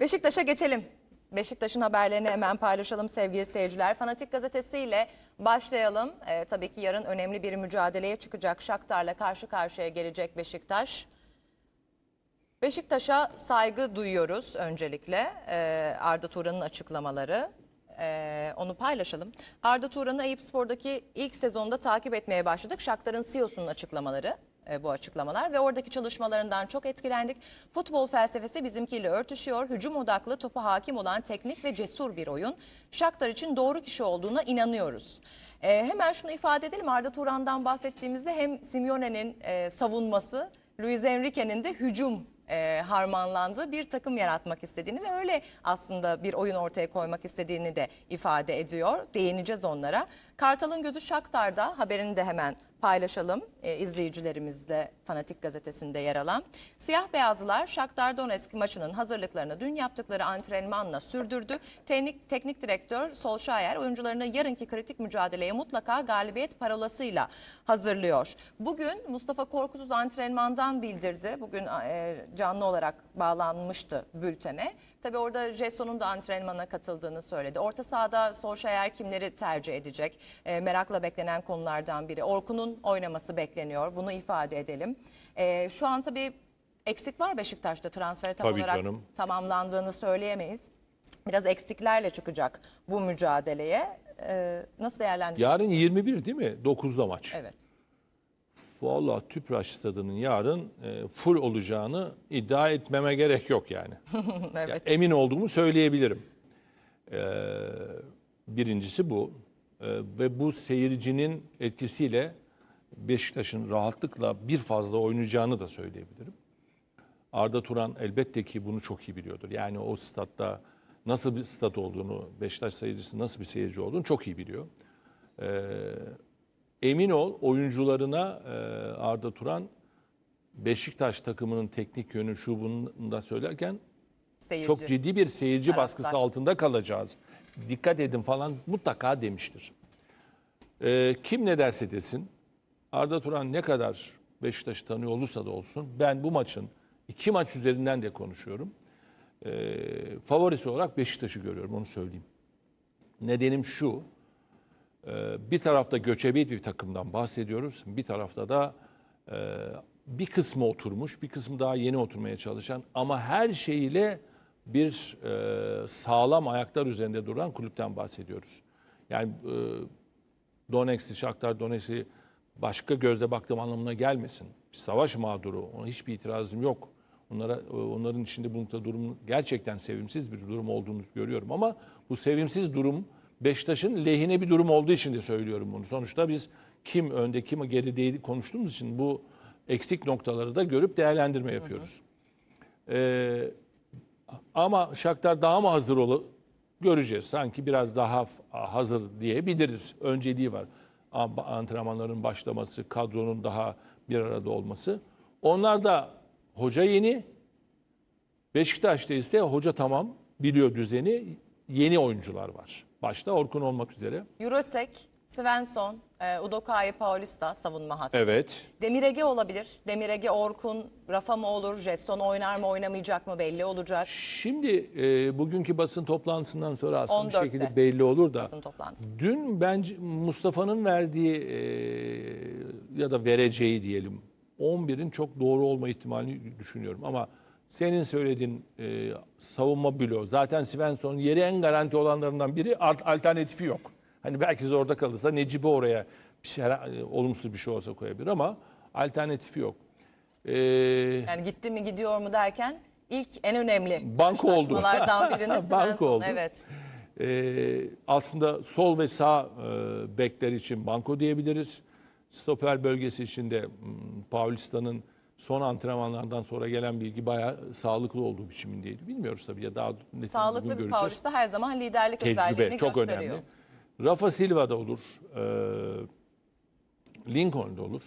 Beşiktaş'a geçelim. Beşiktaş'ın haberlerini hemen paylaşalım sevgili seyirciler. Fanatik gazetesiyle başlayalım. Ee, tabii ki yarın önemli bir mücadeleye çıkacak Shakhtar'la karşı karşıya gelecek Beşiktaş. Beşiktaş'a saygı duyuyoruz öncelikle. Ee, Arda Turan'ın açıklamaları. Ee, onu paylaşalım. Arda Turan'ı Eyüp Spor'daki ilk sezonda takip etmeye başladık. Shakhtar'ın CEO'sunun açıklamaları e, bu açıklamalar ve oradaki çalışmalarından çok etkilendik. Futbol felsefesi bizimkiyle örtüşüyor. Hücum odaklı, topa hakim olan teknik ve cesur bir oyun. Shakhtar için doğru kişi olduğuna inanıyoruz. Ee, hemen şunu ifade edelim. Arda Turan'dan bahsettiğimizde hem Simeone'nin e, savunması, Luis Enrique'nin de hücum e, harmanlandığı bir takım yaratmak istediğini ve öyle aslında bir oyun ortaya koymak istediğini de ifade ediyor. Değineceğiz onlara. Kartal'ın gözü Shakhtar'da haberini de hemen paylaşalım e, izleyicilerimizle Fanatik Gazetesi'nde yer alan. Siyah beyazlılar Shakhtar Donetsk maçının hazırlıklarını dün yaptıkları antrenmanla sürdürdü. Teknik, teknik direktör Solskjaer oyuncularını yarınki kritik mücadeleye mutlaka galibiyet parolasıyla hazırlıyor. Bugün Mustafa Korkusuz antrenmandan bildirdi. Bugün e, canlı olarak bağlanmıştı bültene. Tabii orada Jesson'un da antrenmana katıldığını söyledi. Orta sahada Solskjaer kimleri tercih edecek? E, merakla beklenen konulardan biri. Orkun'un oynaması bekleniyor. Bunu ifade edelim. E, şu an tabii eksik var Beşiktaş'ta transfer tam Tabii olarak canım. tamamlandığını söyleyemeyiz. Biraz eksiklerle çıkacak bu mücadeleye. E, nasıl değerlendiriyorsunuz? Yarın 21 değil mi? 9'da maç. Evet. Valla Tüpraş stadının yarın e, full olacağını iddia etmeme gerek yok yani. evet. Ya, emin olduğumu söyleyebilirim. Ee, birincisi bu. Ee, ve bu seyircinin etkisiyle Beşiktaş'ın rahatlıkla bir fazla oynayacağını da söyleyebilirim. Arda Turan elbette ki bunu çok iyi biliyordur. Yani o statta nasıl bir stat olduğunu, Beşiktaş seyircisi nasıl bir seyirci olduğunu çok iyi biliyor. Ee, emin ol oyuncularına e, Arda Turan Beşiktaş takımının teknik yönü şu bunu da söylerken Seyirci. çok ciddi bir seyirci Taraftar. baskısı altında kalacağız. Dikkat edin falan mutlaka demiştir. Ee, kim ne derse desin Arda Turan ne kadar Beşiktaş'ı tanıyor olursa da olsun ben bu maçın iki maç üzerinden de konuşuyorum. Ee, favorisi olarak Beşiktaş'ı görüyorum onu söyleyeyim. Nedenim şu. e, Bir tarafta göçebe bir takımdan bahsediyoruz. Bir tarafta da e, bir kısmı oturmuş, bir kısmı daha yeni oturmaya çalışan ama her şeyiyle bir e, sağlam ayaklar üzerinde duran kulüpten bahsediyoruz. Yani e, Donetsk'i, Shakhtar Donetsk'i başka gözle baktığım anlamına gelmesin. Bir savaş mağduru, ona hiçbir itirazım yok. Onlara, onların içinde bulundukları durum gerçekten sevimsiz bir durum olduğunu görüyorum. Ama bu sevimsiz durum Beşiktaş'ın lehine bir durum olduğu için de söylüyorum bunu. Sonuçta biz kim önde kim geride konuştuğumuz için bu eksik noktaları da görüp değerlendirme yapıyoruz. Ee, ama Shakhtar daha mı hazır olur? Göreceğiz. Sanki biraz daha hazır diyebiliriz. Önceliği var. Antrenmanların başlaması, kadronun daha bir arada olması. Onlar da hoca yeni. Beşiktaş'ta ise hoca tamam, biliyor düzeni. Yeni oyuncular var. Başta Orkun olmak üzere. Jurasek, Svensson, e, Udokai Paulista savunma hattı. Evet. Demir Ege olabilir. Demir Ege, Orkun, Rafa mı olur? Jetson oynar mı oynamayacak mı belli olacak. Şimdi e, bugünkü basın toplantısından sonra aslında bir 14'te. şekilde belli olur da. Basın toplantısı. Dün bence Mustafa'nın verdiği e, ya da vereceği diyelim 11'in çok doğru olma ihtimalini düşünüyorum. Ama senin söylediğin e, savunma bloğu zaten Svensson yeri en garanti olanlarından biri art- alternatifi yok. Hani belki siz orada kalırsa Necip'i oraya bir şey, e, olumsuz bir şey olsa koyabilir ama alternatifi yok. E, Yani gitti mi gidiyor mu derken ilk en önemli Banko oldu. birini Banko oldu. Evet. Ee, aslında sol ve sağ e, bekler için banko diyebiliriz. Stoper bölgesi için de Paulista'nın son antrenmanlardan sonra gelen bilgi bayağı sağlıklı olduğu biçimindeydi. Bilmiyoruz tabii ya daha net Sağlıklı bir. Paulista her zaman liderlik Tecrübe özelliğini çok gösteriyor. önemli. Rafa Silva da olur. E, Lincoln da olur.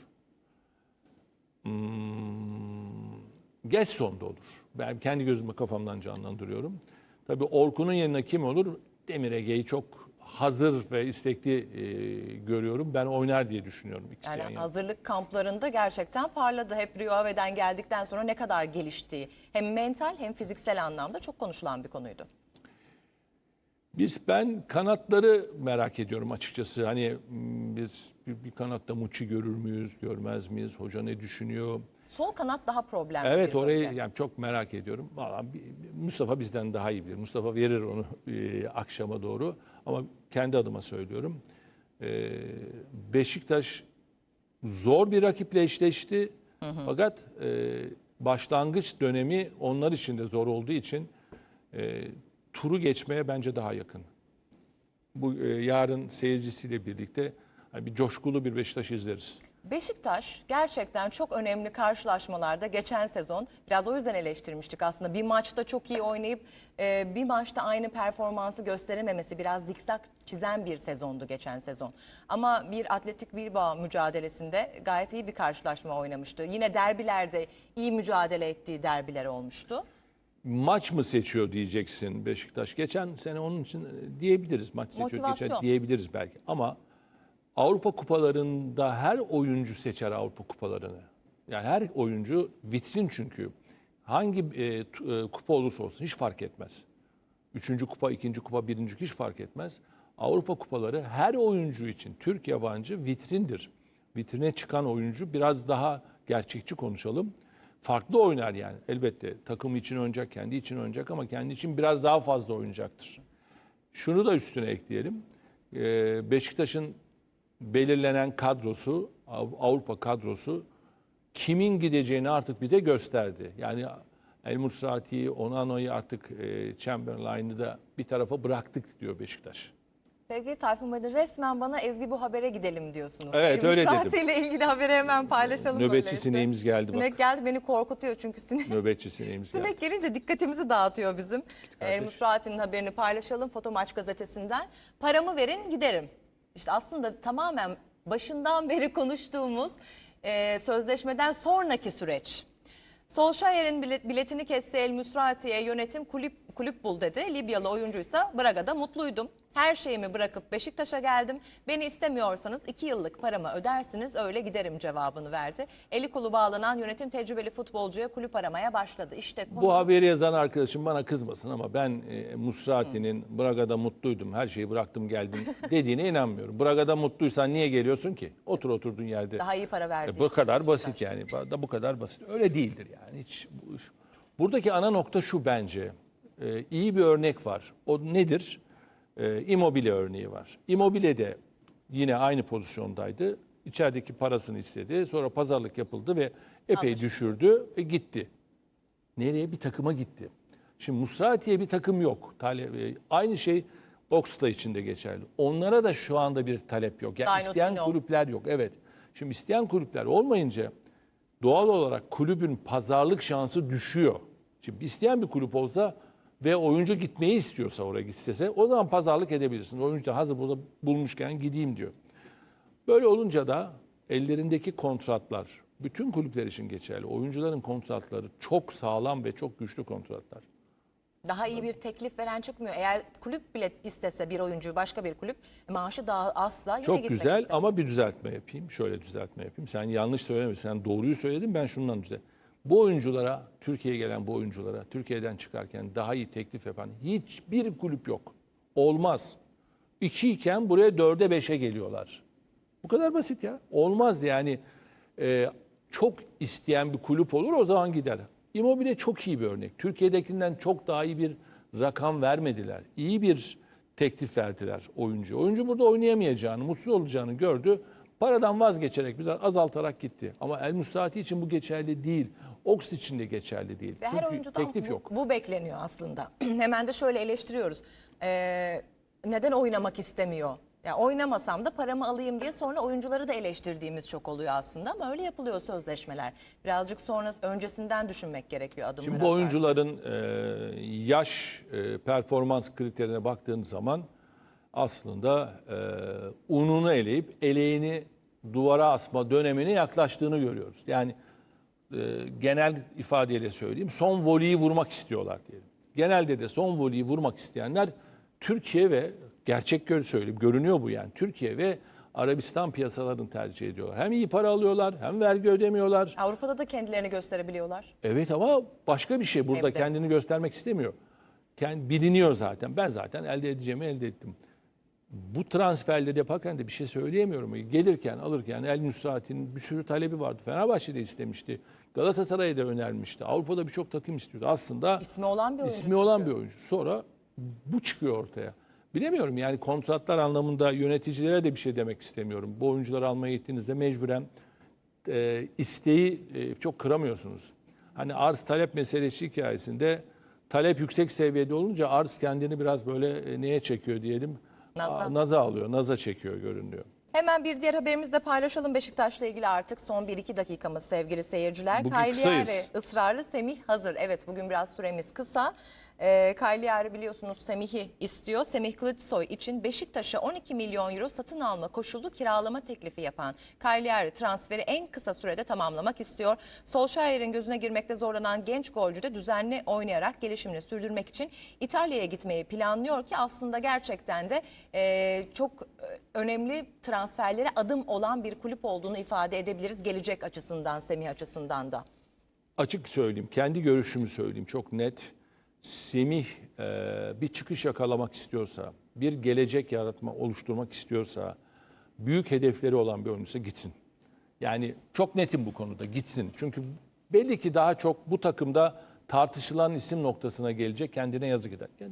Hmm, Getson da olur. Ben kendi gözümü kafamdan canlandırıyorum. Tabii Orkun'un yerine kim olur? Demir Ege'yi çok hazır ve istekli e, görüyorum. Ben oynar diye düşünüyorum ikisi Yani yan yana. hazırlık kamplarında gerçekten parladı. Hep Rio Ave'den geldikten sonra ne kadar geliştiği hem mental hem fiziksel anlamda çok konuşulan bir konuydu. Biz ben kanatları merak ediyorum açıkçası. Hani biz bir, bir kanatta Muçi görür müyüz, görmez miyiz? Hoca ne düşünüyor? Sol kanat daha problemli Evet orayı bölge. yani çok merak ediyorum. Vallahi Mustafa bizden daha iyi bilir. Mustafa verir onu e, akşama doğru. Ama kendi adıma söylüyorum. E, Beşiktaş zor bir rakiple eşleşti. Fakat e, başlangıç dönemi onlar için de zor olduğu için e, turu geçmeye bence daha yakın. Bu e, yarın seyircisiyle birlikte hani bir coşkulu bir Beşiktaş izleriz. Beşiktaş gerçekten çok önemli karşılaşmalarda geçen sezon biraz o yüzden eleştirmiştik aslında. Bir maçta çok iyi oynayıp e, bir maçta aynı performansı gösterememesi biraz zikzak çizen bir sezondu geçen sezon. Ama bir Atletik Bilbao mücadelesinde gayet iyi bir karşılaşma oynamıştı. Yine derbilerde iyi mücadele ettiği derbiler olmuştu. Maç mı seçiyor diyeceksin Beşiktaş. Geçen sene onun için e, diyebiliriz maç seçiyor geçen Motivasyon. diyebiliriz belki. Ama Avrupa kupalarında her oyuncu seçer Avrupa kupalarını. Yani her oyuncu vitrin çünkü. Hangi e, t- e, kupa olursa olsun hiç fark etmez. Üçüncü kupa, ikinci kupa, birinci hiç fark etmez. Avrupa kupaları her oyuncu için Türk yabancı vitrindir. Vitrine çıkan oyuncu biraz daha gerçekçi konuşalım. Farklı oynar yani elbette. Takım için oynayacak, kendi için oynayacak ama kendi için biraz daha fazla oynayacaktır. Şunu da üstüne ekleyelim. Ee, Beşiktaş'ın belirlenen kadrosu, Av- Avrupa kadrosu kimin gideceğini artık bize gösterdi. Yani El Musrati'yi, Onano'yu artık e, Chamberlain'ı da bir tarafa bıraktık diyor Beşiktaş. Sevgili Tayfun Bey resmen bana Ezgi bu habere gidelim diyorsunuz. Evet, öyle dedim. Saatiyle ilgili haberi hemen paylaşalım. Nöbetçi öyleyse. sineğimiz geldi bak. Sinek geldi beni korkutuyor çünkü sinek. Nöbetçi sineğimiz geldi. Sinek gelince dikkatimizi dağıtıyor bizim. kardeş. El Musrati'nin haberini paylaşalım Foto Maç gazetesinden. Paramı verin giderim. İşte aslında tamamen başından beri konuştuğumuz e, sözleşmeden sonraki süreç. Solskjaer'in bilet- biletini kesse El Musrati'ye yönetim kulüp, kulüp bul dedi. Libyalı oyuncuysa Braga'da mutluydum. Her şeyimi bırakıp Beşiktaş'a geldim. Beni istemiyorsanız iki yıllık paramı ödersiniz öyle giderim cevabını verdi. Eli kolu bağlanan yönetim tecrübeli futbolcuya kulüp aramaya başladı. İşte konu Bu haberi yazan arkadaşım bana kızmasın ama ben e, Musrati'nin Braga'da mutluydum, her şeyi bıraktım geldim dediğine inanmıyorum. Braga'da mutluysan niye geliyorsun ki? Otur oturduğun yerde. daha iyi para verdi. E, bu kadar basit yani. Da bu kadar basit. Öyle değildir yani. Hiç Buradaki ana nokta şu bence. E, iyi bir örnek var. O nedir? E, Immobile örneği var. Immobile de yine aynı pozisyondaydı. İçerideki parasını istedi. Sonra pazarlık yapıldı ve epey Anlaşıldı. düşürdü ve gitti. Nereye? Bir takıma gitti. Şimdi Musrati'ye bir takım yok. Tale- e, aynı şey Oxley için de geçerli. Onlara da şu anda bir talep yok. Yani Dino isteyen Dino. kulüpler yok. Evet. Şimdi isteyen kulüpler olmayınca doğal olarak kulübün pazarlık şansı düşüyor. Şimdi isteyen bir kulüp olsa ve oyuncu gitmeyi istiyorsa oraya gitsese o zaman pazarlık edebilirsin. Oyuncu da hazır burada bulmuşken gideyim diyor. Böyle olunca da ellerindeki kontratlar bütün kulüpler için geçerli. Oyuncuların kontratları çok sağlam ve çok güçlü kontratlar. Daha iyi bir teklif veren çıkmıyor. Eğer kulüp bile istese bir oyuncuyu başka bir kulüp maaşı daha azsa yine Çok gitmek güzel ister. ama bir düzeltme yapayım. Şöyle düzeltme yapayım. Sen yanlış söylemedin. Sen doğruyu söyledin. Ben şundan düzelt. Bu oyunculara, Türkiye'ye gelen bu oyunculara, Türkiye'den çıkarken daha iyi teklif yapan hiçbir kulüp yok. Olmaz. İki iken buraya dörde beşe geliyorlar. Bu kadar basit ya. Olmaz yani. Ee, çok isteyen bir kulüp olur o zaman gider. Immobile çok iyi bir örnek. Türkiye'dekinden çok daha iyi bir rakam vermediler. İyi bir teklif verdiler oyuncu. Oyuncu burada oynayamayacağını, mutsuz olacağını gördü. Paradan vazgeçerek biraz azaltarak gitti. Ama El Musrati için bu geçerli değil. Ox için de geçerli değil. Ve her Çünkü oyuncudan teklif bu, yok. bu bekleniyor aslında. Hemen de şöyle eleştiriyoruz. Ee, neden oynamak istemiyor? Ya oynamasam da paramı alayım diye sonra oyuncuları da eleştirdiğimiz çok oluyor aslında ama öyle yapılıyor sözleşmeler. Birazcık sonra öncesinden düşünmek gerekiyor adımları. Şimdi bu oyuncuların e, yaş e, performans kriterine baktığın zaman aslında e, ununu eleyip eleğini duvara asma dönemine yaklaştığını görüyoruz. Yani e, genel ifadeyle söyleyeyim son voleyi vurmak istiyorlar diyelim. Genelde de son voleyi vurmak isteyenler Türkiye ve Gerçek gör söyleyeyim. Görünüyor bu yani. Türkiye ve Arabistan piyasalarını tercih ediyorlar. Hem iyi para alıyorlar hem vergi ödemiyorlar. Avrupa'da da kendilerini gösterebiliyorlar. Evet ama başka bir şey. Burada Evde. kendini göstermek istemiyor. Kendi, biliniyor zaten. Ben zaten elde edeceğimi elde ettim. Bu transferleri yaparken de bir şey söyleyemiyorum. Gelirken, alırken El Nusrat'in bir sürü talebi vardı. Fenerbahçe'de istemişti. Galatasaray'a da önermişti. Avrupa'da birçok takım istiyordu. Aslında İsmi olan bir oyuncu. ismi olan bir oyuncu. Sonra bu çıkıyor ortaya. Bilemiyorum yani kontratlar anlamında yöneticilere de bir şey demek istemiyorum. Bu oyuncuları almaya gittiğinizde mecburen e, isteği e, çok kıramıyorsunuz. Hani arz talep meselesi hikayesinde talep yüksek seviyede olunca arz kendini biraz böyle e, neye çekiyor diyelim. Naza. Aa, Naza alıyor, naza çekiyor görünüyor. Hemen bir diğer haberimizi de paylaşalım Beşiktaş'la ilgili artık son 1-2 dakikamız sevgili seyirciler. Bugün Cagliari kısayız. ısrarlı Semih hazır. Evet bugün biraz süremiz kısa. Ee, Cagliari biliyorsunuz Semih'i istiyor. Semih Kılıçsoy için Beşiktaş'a 12 milyon euro satın alma koşullu kiralama teklifi yapan Cagliari transferi en kısa sürede tamamlamak istiyor. Solskjaer'in gözüne girmekte zorlanan genç golcü de düzenli oynayarak gelişimini sürdürmek için İtalya'ya gitmeyi planlıyor ki aslında gerçekten de e, çok e, önemli transferlere adım olan bir kulüp olduğunu ifade edebiliriz gelecek açısından, Semih açısından da. Açık söyleyeyim, kendi görüşümü söyleyeyim çok net. Semih e, bir çıkış yakalamak istiyorsa, bir gelecek yaratma, oluşturmak istiyorsa, büyük hedefleri olan bir oyuncuysa gitsin. Yani çok netim bu konuda gitsin. Çünkü belli ki daha çok bu takımda tartışılan isim noktasına gelecek kendine yazık eder. Yani